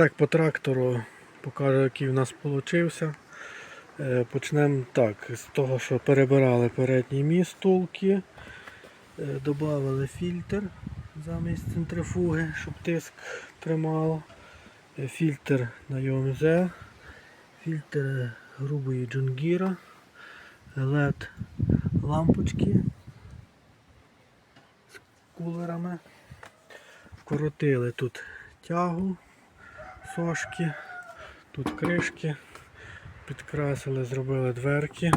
так, по трактору покажу, який у нас вийшов. Почнемо так, з того, що перебирали передній міст втулки, додали фільтр замість центрифуги, щоб тиск тримало. Е, Фільтр на ЮМЗ, фільтр грубої Джунгіра, LED лампочки з кулерами. Вкоротили тут тягу, сошки, тут кришки, підкрасили, зробили дверки,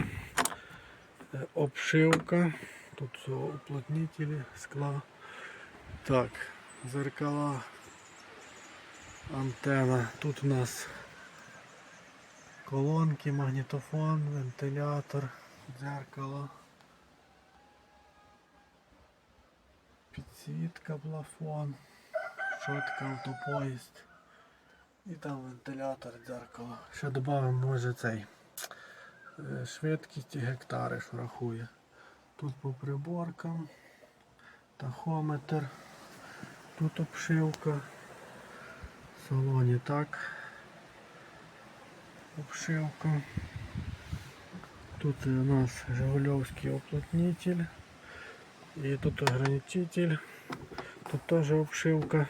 е, обшивка, тут уплотнителі скла. Так, зеркала, антена. Тут у нас колонки, магнітофон, вентилятор, дзеркало. Підсвітка, плафон, шотка, автопоїзд. І там вентилятор, дзеркало. Ще додамо, може цей е, швидкість і гектари, що рахує. Тут по приборкам, тахометр, тут обшивка. В салоні так. Обшивка. Тут у нас Жигульовський уплотнитель. І тут ограничитель. Тут теж обшивка.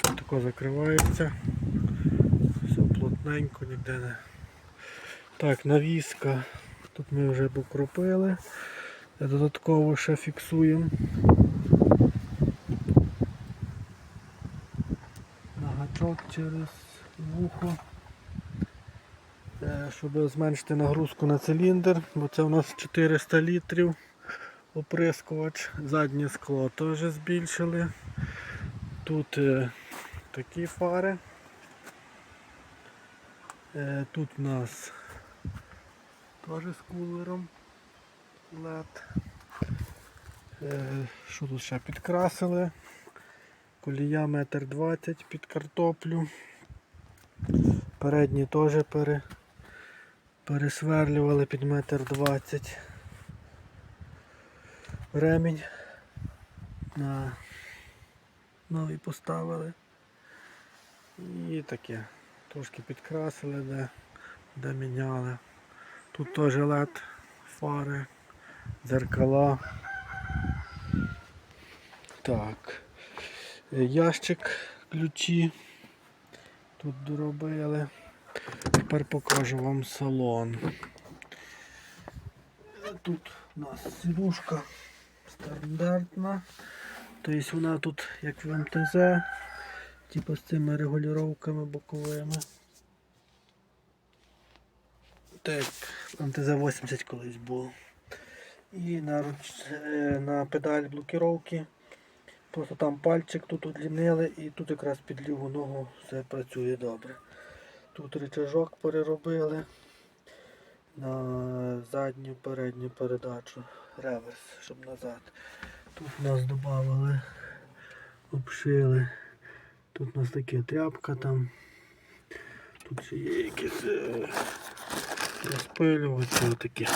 Тако закривається. Плотненько, ніде не. Так, навіска. Тут ми вже покропили. Додатково ще фіксуємо. На гачок через вухо. Е, Щоб зменшити нагрузку на циліндр, бо це у нас 400 літрів оприскувач, заднє скло теж збільшили. Тут е, такі фари. Е, тут у нас теж з кулером LED. Е, що тут ще підкрасили? Колія метр двадцять під картоплю. Передні теж пере, пересверлювали під метр двадцять ремінь на новий поставили. І таке. Трошки підкрасили, де, де міняли. Тут теж LED, фари, дзеркала. Так. Ящик, ключі. Тут доробили. Тепер покажу вам салон. Тут у нас сідушка стандартна. Тобто вона тут як в МТЗ, типу з цими регулюваннями боковими. Так, МТЗ 80 колись було. І на, е, на педаль блокіровки. Просто там пальчик тут удлінили і тут якраз під ліву ногу все працює добре. Тут рычажок переробили на задню передню передачу, реверс, щоб назад. Тут нас додали, обшили. Тут у нас таке тряпка там. Тут ще є якісь е, розпилювачі, отаке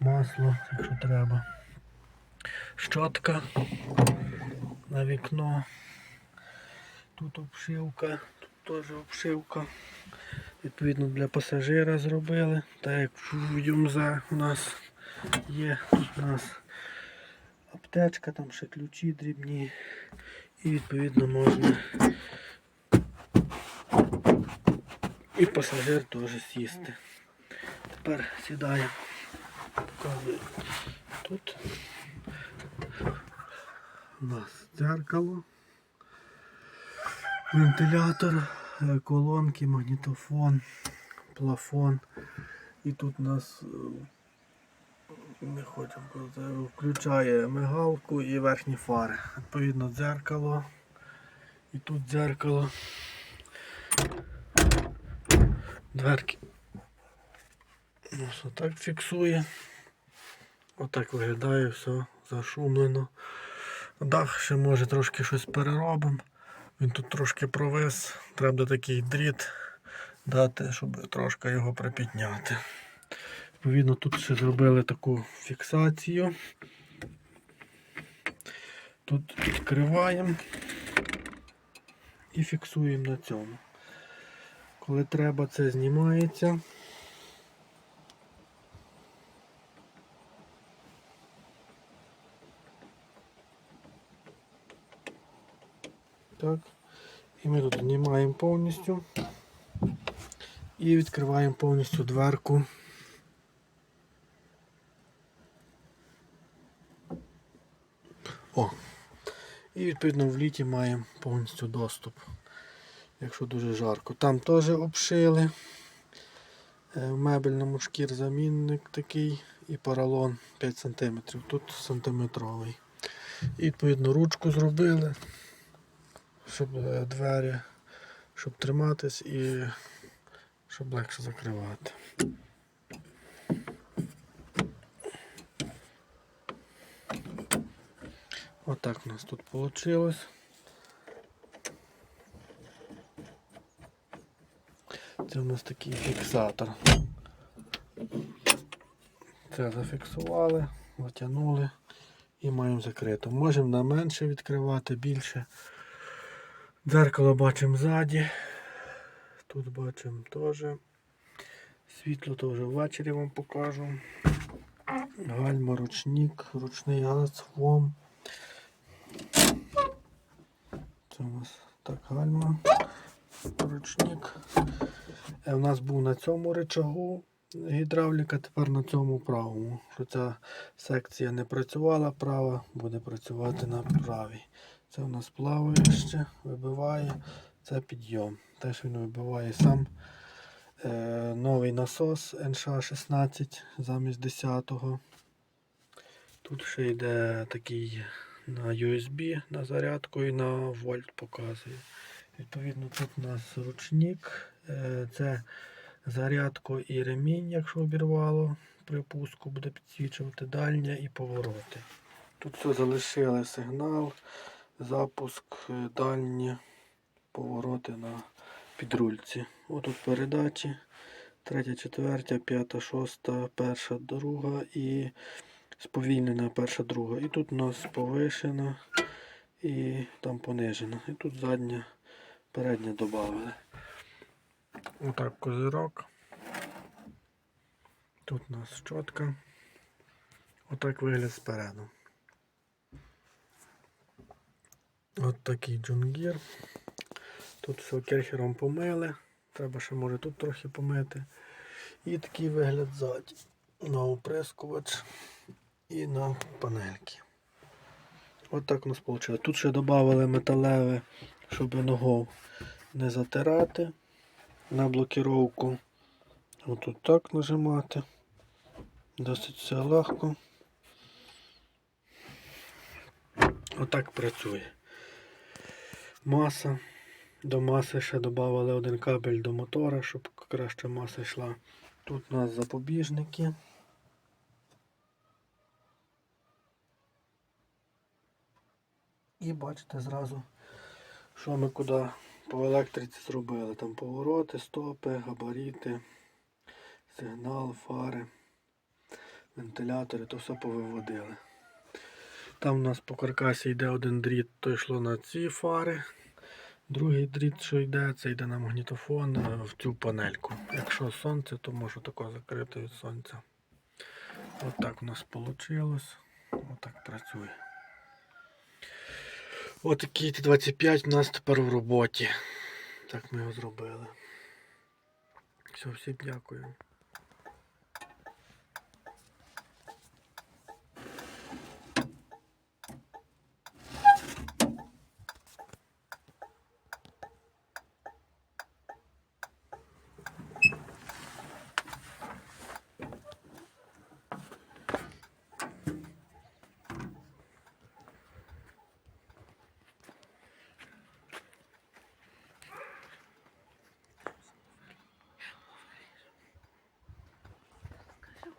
масло, якщо треба. Щотка на вікно. Тут обшивка, тут теж обшивка. Відповідно для пасажира зробили. Так як в Юмза у нас є тут у нас аптечка, там ще ключі дрібні. І відповідно можна і пасажир теж сісти. Тепер сідаємо. Показую. Тут у нас дзеркало, вентилятор, е, колонки, магнітофон, плафон. І тут у нас не хочемо казати, включає мигалку і верхні фари. Відповідно дзеркало. І тут дзеркало. Дверки. Ось отак фіксує. Отак виглядає все зашумлено. Дах ще може трошки щось переробимо. Він тут трошки провис. Треба такий дріт дати, щоб трошки його припідняти. Відповідно, тут ще зробили таку фіксацію. Тут відкриваємо і фіксуємо на цьому. Коли треба, це знімається. Так. І ми тут знімаємо повністю і відкриваємо повністю дверку. І відповідно в літі маємо повністю доступ, якщо дуже жарко. Там теж обшили. Е, В мебельному шкір замінник такий і поролон 5 см. Тут сантиметровий. І відповідно ручку зробили, щоб е, двері, щоб триматись і щоб легше закривати. Отак у нас тут вийшло. Це у нас такий фіксатор. Це зафіксували, затягнули і маємо закрито. Можемо на менше відкривати, більше. Дзеркало бачимо ззаді. Тут бачимо теж. Світло теж ввечері вам покажу. Гальма, ручник, ручний газ, ФОМ. Це у нас так гальма, ручник. Е, У нас був на цьому рычагу гідравліка, тепер на цьому правому. Що ця секція не працювала, права буде працювати на правій. Це у нас плаває ще, вибиває, це підйом. Теж він вибиває сам е, новий насос NШ16 замість 10-го. Тут ще йде такий на USB на зарядку і на вольт показує. Відповідно, тут у нас ручник, е, це зарядку і ремінь, якщо обірвало при пуску, буде підсвічувати дальня і повороти. Тут все залишили сигнал, запуск, е, дальні повороти на підрульці. Отут передачі. Третя, четвертя, п'ята, шоста, перша, друга і сповільнена перша, друга. І тут у нас повишена і там понижена. І тут задня, передня додали. Отак козирок. Тут у нас щотка. Отак вигляд спереду. От такий джунгір. Тут все керхером помили. Треба ще може тут трохи помити. І такий вигляд ззаді. На оприскувач і на панельки. От так у нас вийшло. Тут ще додали металеве, щоб ногу не затирати на блокіровку. Отут так нажимати. Досить все легко. Отак працює. Маса. До маси ще додали один кабель до мотора, щоб краще маса йшла. Тут у нас запобіжники. І бачите зразу, що ми куди по електриці зробили. Там повороти, стопи, габаріти, сигнал, фари, вентилятори, то все повиводили. Там у нас по каркасі йде один дріт, то йшло на ці фари. Другий дріт, що йде, це йде на магнітофон е, в цю панельку. Якщо сонце, то можу тако закрити від сонця. От у нас вийшло. Отак працює. Отакий Т-25 у нас тепер в роботі. Так ми його зробили. Все, всім дякую.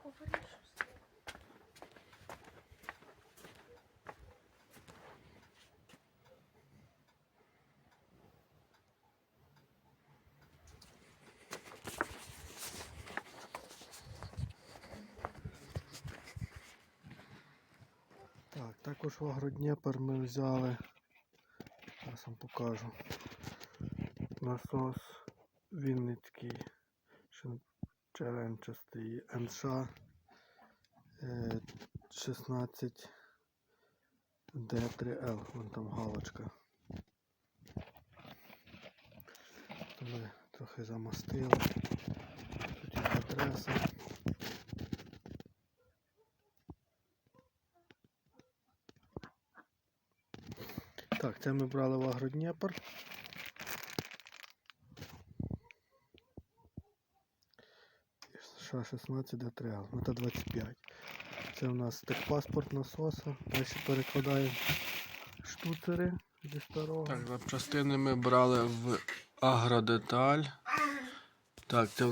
Так, також в Агродніпр ми взяли, зараз вам покажу. насос Вінницький черенчастий НШ е, 16 D3L. Вон там галочка. Ми трохи замастили. Тут є адреса. Так, це ми брали в Агродніпр. США 16 d 3 мета 25. Це у нас техпаспорт насоса. Далі перекладаємо штуцери зі старого. Так, запчастини ми брали в Агродеталь. Так, це